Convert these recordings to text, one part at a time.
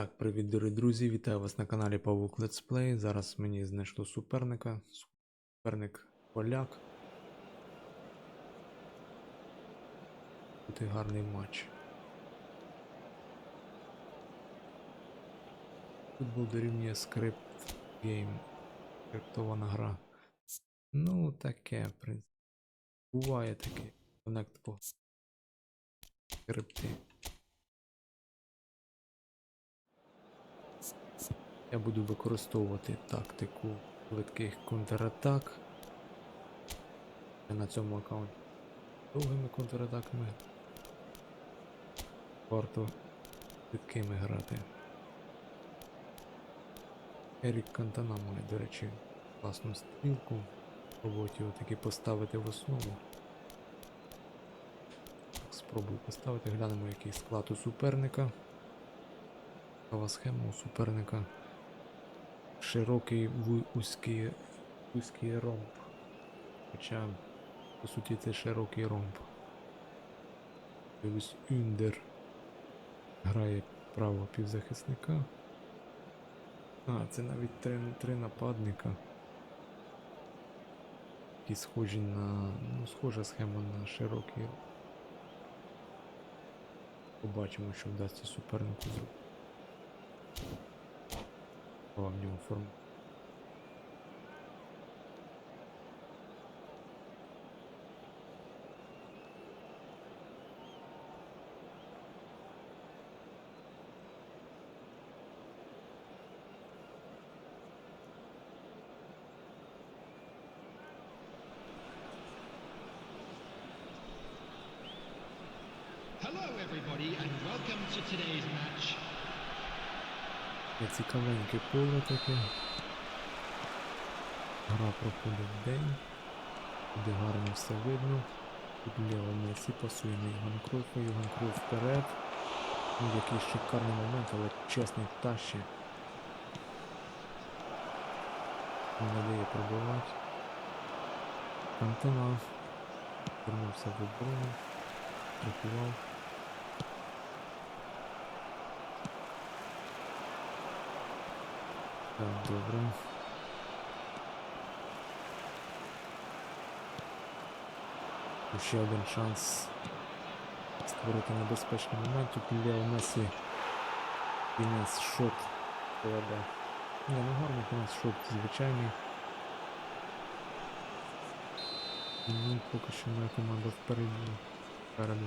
Так, привіт, дорогі друзі! Вітаю вас на каналі Павук Play. Зараз мені знайшло суперника. Суперник поляк. Буде гарний матч. Футбол дорівнює скрипт гейм. Скриптована гра. Ну, таке, в принципі. Буває таке. Коннект по скрипти. Я буду використовувати тактику швидких контратак. Я на цьому аккаунті довгими контратаками. Варто швидкими грати. Ерік Кантана має, до речі, класну стрілку. Спробувати його таки поставити в основу. Спробую поставити, глянемо який склад у суперника. Така схема у суперника широкий вузький, вузький ромб. Хоча, по суті, це широкий ромб. Ось Юндер грає право півзахисника. А, це навіть три, три нападника. Які схожі на. Ну, схожа схема на широкий. Побачимо, що вдасться супернику зробити. О, в нього форма. Hello, everybody, and welcome to today's match. Цікавеньке поле таке. Гра проходить день. Буде гарно все видно. Тут Лео Месі пасує на Іван Кройфа, Іван Кройф вперед. Ну, який шикарний момент, але чесний тащі. Не дає пробивати. Кантона. Вернувся в оборону. Прикував. Так, добре. Ще один шанс створити небезпечний момент. Тут Лео Месі кінець шот кладе. Ні, ну гарний кінець шот звичайний. Ну, поки що моя команда впереді. Впереду.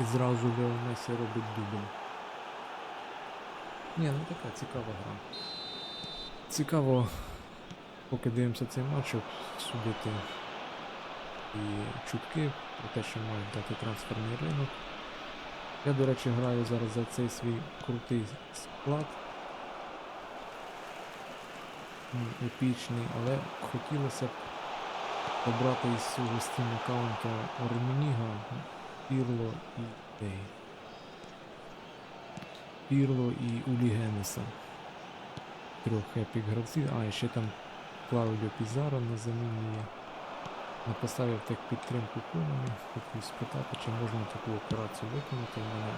І зразу Лео робить дубль. Ні, ну така цікава гра. Цікаво, поки дивимося цей матч, судити і чутки про те, що мають дати трансферний ринок. Я, до речі, граю зараз за цей свій крутий склад. Епічний, але хотілося б обрати із цього Steam аккаунту Ормініга, Пірло і. Пірло і Улі. Трьох епік гравців. А, і ще там Клаудіо Пізаро на заміні є. Написав так підтримку Конамі. Хотів спитати, чи можна таку операцію виконати. У мене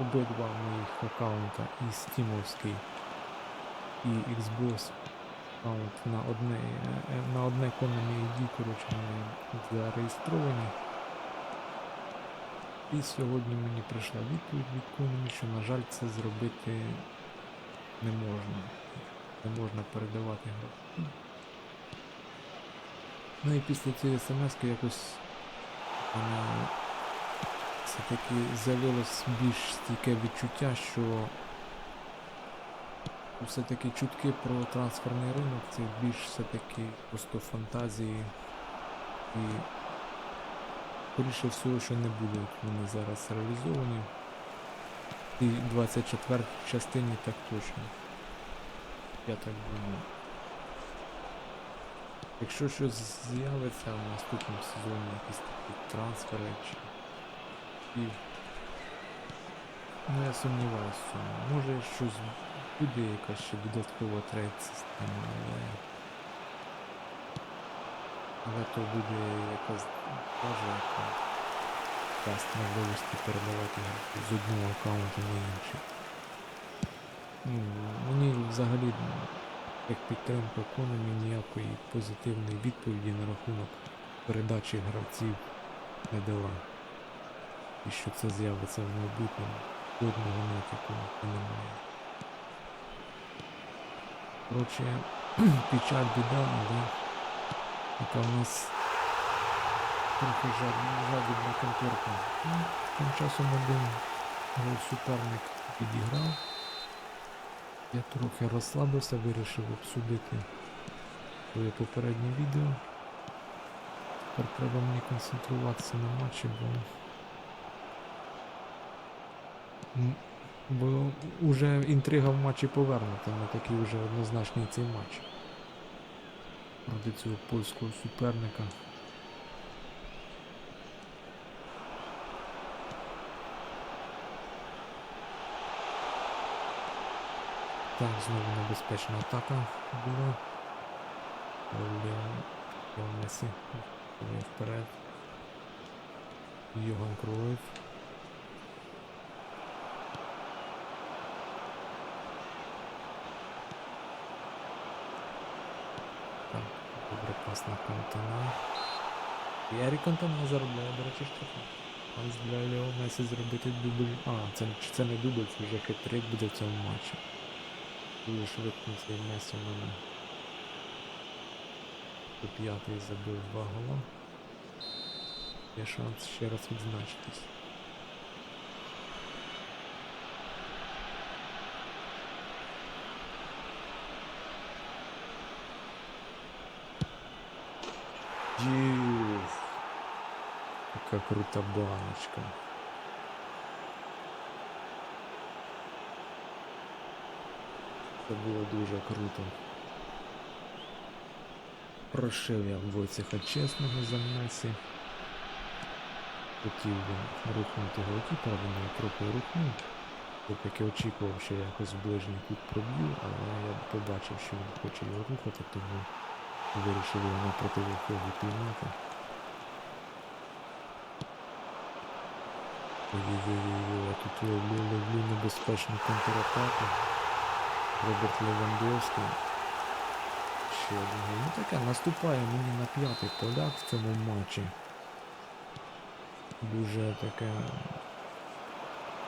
обидва моїх аккаунта і Стімовський, і Xbox аккаунт на одне, на одне Konami ID, коротше, вони зареєстровані. І сьогодні мені прийшла відповідь від Konami, що, на жаль, це зробити не можна. Не можна передавати гравців. Ну і після цієї смс якось все-таки з'явилось більш стійке відчуття, що все-таки чутки про трансферний ринок це більш все-таки просто фантазії і скоріше всього, що не будуть вони зараз реалізовані. І 24 частині так точно. Я так думаю. Якщо щось з'явиться в наступному сезоні, якісь такі трансфери чи. І... Ну я сумніваюся. Може щось буде якась ще додаткова трейд система, але Але то буде якась база, яка дасть можливості передавати з одного аккаунту на інший. Ну, мені взагалі як підтримка Konami ніякої позитивної відповіді на рахунок передачі гравців не дала. І що це з'явиться в майбутньому, жодного натяку немає. Коротше, печаль біда, але яка в нас трохи жадібна, конторка. Ну, тим часом один гол суперник підіграв. Я трохи розслабився, вирішив обсудити своє попереднє відео. Тепер треба мені концентруватися на матчі, бо. Бо вже інтрига в матчі повернута, не такий вже однозначний цей матч. Проти цього польського суперника. Так, знову небезпечна атака була. Лео, Лео Месі вперед. Йоган Кроїв. Так, добре пас на Кантана. І Ерік заробляє, до речі, штрафи. Шанс для Лео Месі зробити дубль. А, це, чи це не дубль, це вже хитрик буде в цьому матчі. Дуже швидко цей Месі в мене. П'ятий забив два гола. Є шанс ще раз відзначитись. Єс! Яка крута баночка. Це було дуже круто. Прошив я Войцеха чесного за Месі. Хотів він рухнути голкіпера, він трохи рухнув. Як я очікував, що я якось в ближній кут проб'ю, але я побачив, що він хоче його рухати, тому вирішив його на противоході піймати. Ой-ой-ой, тут ловлю, ловлю небезпечну контратаку. Роберт Левандовський. Ще один гол. Ну таке, наступає мені на п'ятий поляк в цьому матчі. Дуже таке.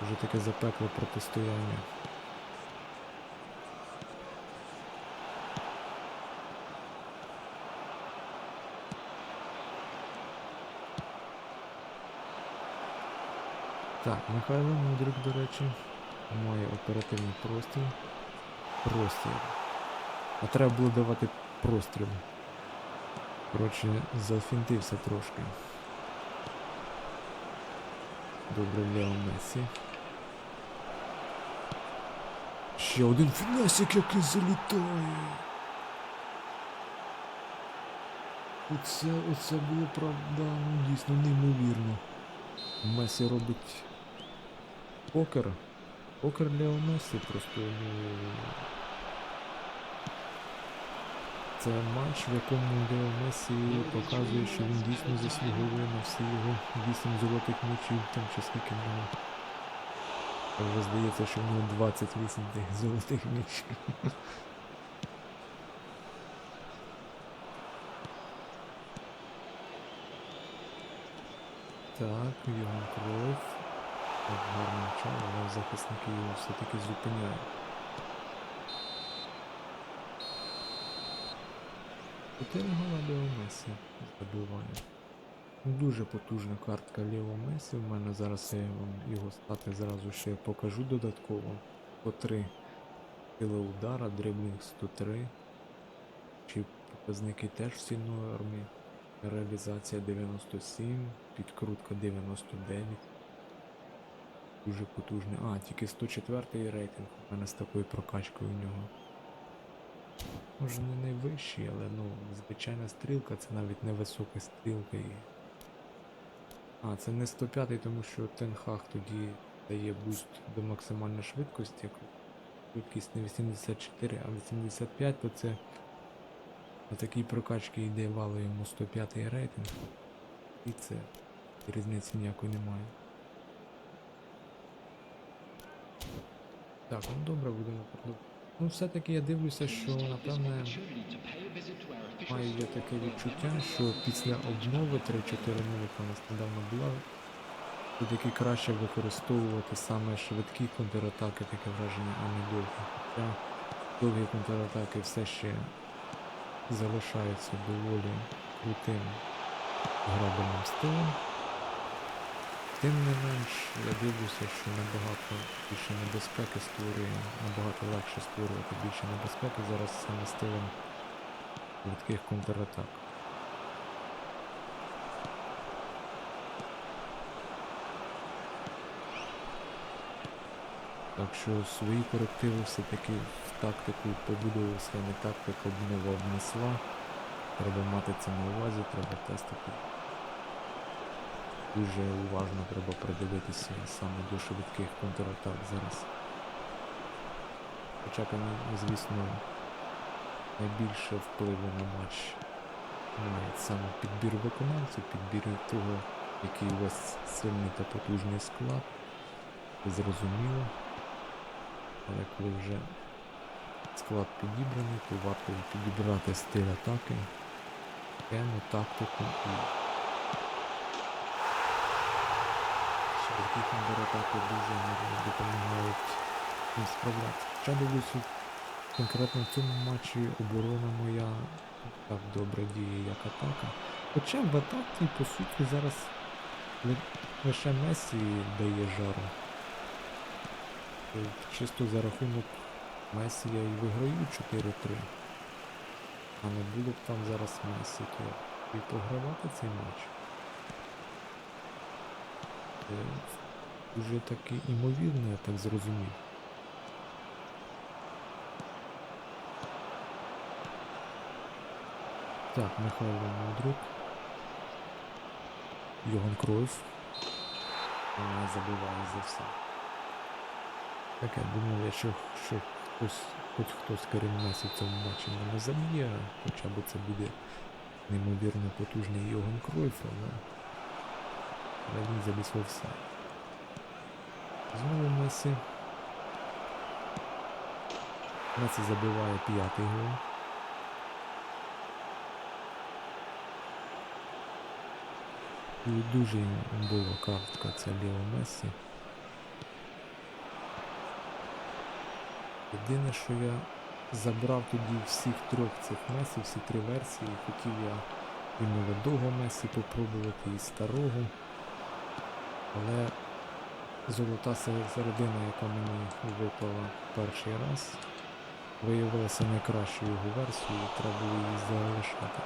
Дуже таке запекле протистояння. Так, Михайло Мудрик, до речі, має оперативний простір. Простір. А треба було давати простріл. Коротше, зафінтився трошки. Добре, Лео Месі. Ще один фінесик, який залітає. Оце, оце було правда, ну дійсно неймовірно. Месі робить покер. Покер Лео Месі просто ну. Це матч, в якому Лео Месі показує, що він дійсно заслуговує на всі його 8 золотих м'ячів, там чи скільки в. Вже здається, що в нього 28 тих золотих м'ячів. Так, Йоган Кройф. Так, гарний чай, але захисники його все-таки зупиняють. Чотири гола Лео Месі забиває. Дуже потужна картка Лео Месі. У мене зараз я вам його стати зразу ще покажу додатково. По 3 сили удара, дриблінг 103. Чи показники теж всі нормі. Реалізація 97, підкрутка 99. Дуже потужний. А, тільки 104 рейтинг у мене з такою прокачкою у нього. Може не найвищий, але ну, звичайна стрілка це навіть не висока стрілка. І... А, це не 105, тому що Тенхах тоді дає буст до максимальної швидкості. Швидкість не 84, а 85, то це На такій прокачці йде вало йому 105 рейтинг. І це. Різниці ніякої немає. Так, ну добре, будемо продовжувати. Ну, все-таки я дивлюся, що напевне маю я таке відчуття, що після обнови 3.4.0, яка у нас недавно була, все-таки краще використовувати саме швидкі контратаки, таке враження, а не довгі. Хоча довгі контратаки все ще залишаються доволі крутим грабельним стилем. Тим не менш, я дивлюся, що набагато більше небезпеки створює, набагато легше створювати більше небезпеки зараз саме стилем швидких контратак. Так що свої корективи все-таки в тактику побудови схеми тактика обнова внесла. Треба мати це на увазі, треба тестити. Дуже уважно треба придивитися саме до швидких контратак зараз. Хоча, звісно, найбільше впливу на матч має саме підбір виконавців, підбір того, який у вас сильний та потужний склад. Зрозуміло. Але коли вже склад підібраний, то варто підібрати стиль атаки, схему, тактику і швидкі контратаки дуже гарно допомагають їм справлятися. Хоча дивлюся, конкретно в цьому матчі оборона моя так добре діє, як атака. Хоча в атаці, по суті, зараз лише Месі дає жару. Чисто за рахунок Месі я і виграю 4-3. А не було б там зараз Месі, то і програвати цей матч. Дуже таки імовірно, я так зрозумів. Так, Михайло Мудрик. Йоган Кройф. Не забуває за все. Таке думав я, що, хтось, хоч хтось крім в цьому матчі мене заб'є, хоча б це буде неймовірно потужний Йоган Кройф, але, але він. Знову Месі. Месі забиває п'ятий гол. І дуже була картка ця Ліо Месі. Єдине, що я забрав тоді всіх трьох цих Месі, всі три версії. Хотів я і молодого Месі попробувати, і старого. Але золота се- середина, яка мені випала перший раз, виявилася найкращою його версією, треба було її залишати.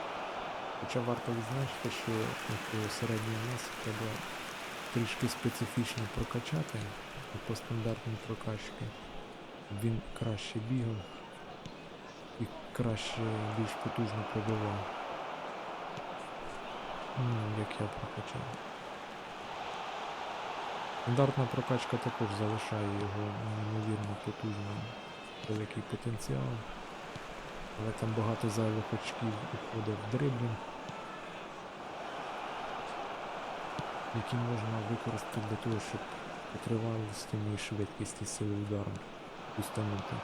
Хоча варто відзначити, що таку середню Месі треба трішки специфічно прокачати по стандартній прокачці. Він краще бігав і краще більш потужно пробивав. Ну, як я прокачав. Стандартна прокачка також залишає його неймовірно потужно великий потенціал. Але там багато зайвих очків уходить в дриблінг, які можна використати для того, щоб витривалості і швидкісті сили удару установити.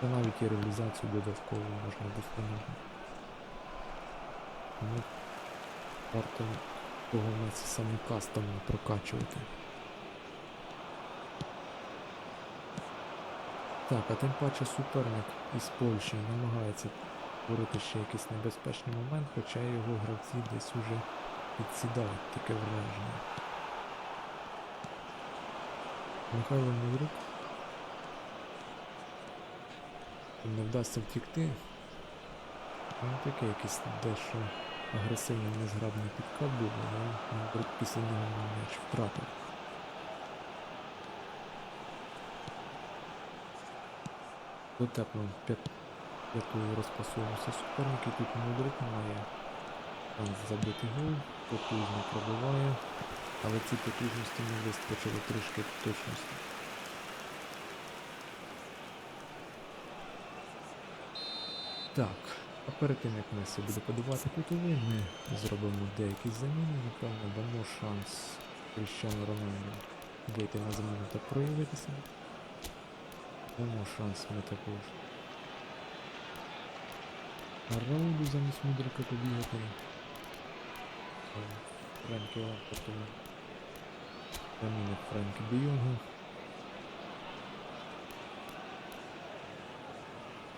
Та навіть і реалізацію додатково можна установити. Тому варто ці самі кастомно прокачувати. Так, а тим паче суперник із Польщі намагається створити ще якийсь небезпечний момент, хоча його гравці десь уже підсідають таке враження. Михайло Мудрик. Не вдасться втікти. Ну таке якийсь дещо агресивний незграбний підкат був, але після нього м'яч втратив. Дотепло п'ят- п'ятою розпасовувався суперник тут Мудрик має шанс забити гол, потужно пробиває, але ці потужності не вистачило трішки точності. Так, А перед тим як Месі буде подавати кутовий, ми зробимо деякі заміни, напевно, дамо шанс Кріщану Рональду вийти на заміну та проявитися. Дамо шанс ми також. А замість Мудрика побігати. Френкі Лапорту. Заміни Френкі Бійонга.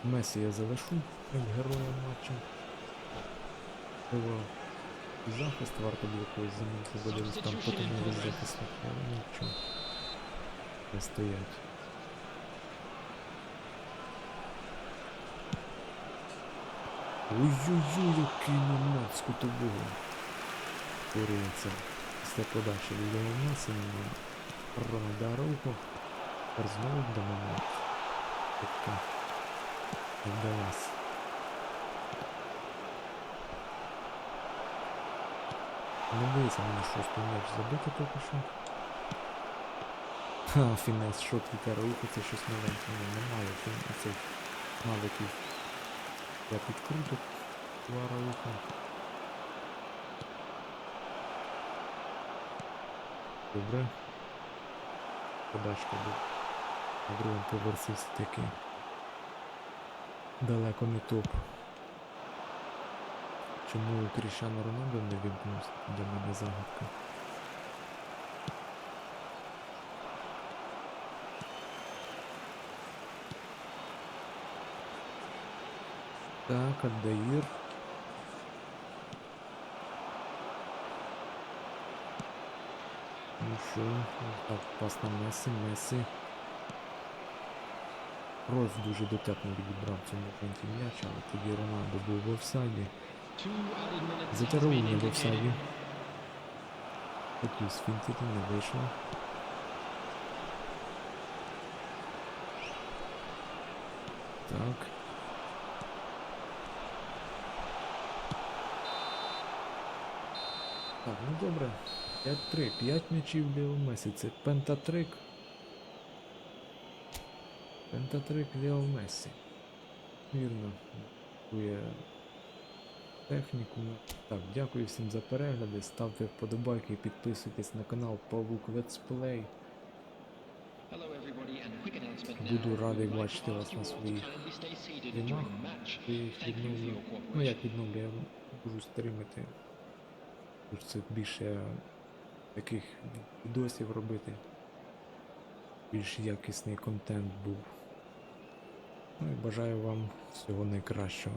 Месі я залишу як героя матчу. Захист варто було когось замінити, бо десь там потім захисник, але нічого. Не стоять. Ой-ой-ой, який момент з кутового. Куриється. Після подачі Лілео Месі на Араухо. Тепер знову момент. Тобто не вдалась. Не вдається мені шостий м'яч забити поки що. Ха, фінес, шот від Араухо, це щось новеньке. Ні, немає цих навиків для підкруток у Араухо. Добре. Подачка був. На другому поверсі все-таки далеко не топ. Чому Кріщану Роналду не вімкнувся? Для мене загадка. Так, Альдаїр. Ну що, так, пас на Месі, Месі. Ройф дуже дотепно відібрав цьому моменті м'яч, але тоді Роналдо був в офсайді. Не в офсайді. Хотів сфінтити, не вийшло. Так. Так, ну добре. 5-3. 5 м'ячів Лео Месі. Це пентатрик. Пентатрик Лео Месі. Вірно. Є техніку. Так, дякую всім за перегляди. Ставте вподобайки, підписуйтесь на канал Павук announcement Буду радий бачити вас на своїх for відновлю. Ну як відновлю, я буду стрімити. Хочеться більше таких відосів робити. Більш якісний контент був. Ну і бажаю вам всього найкращого.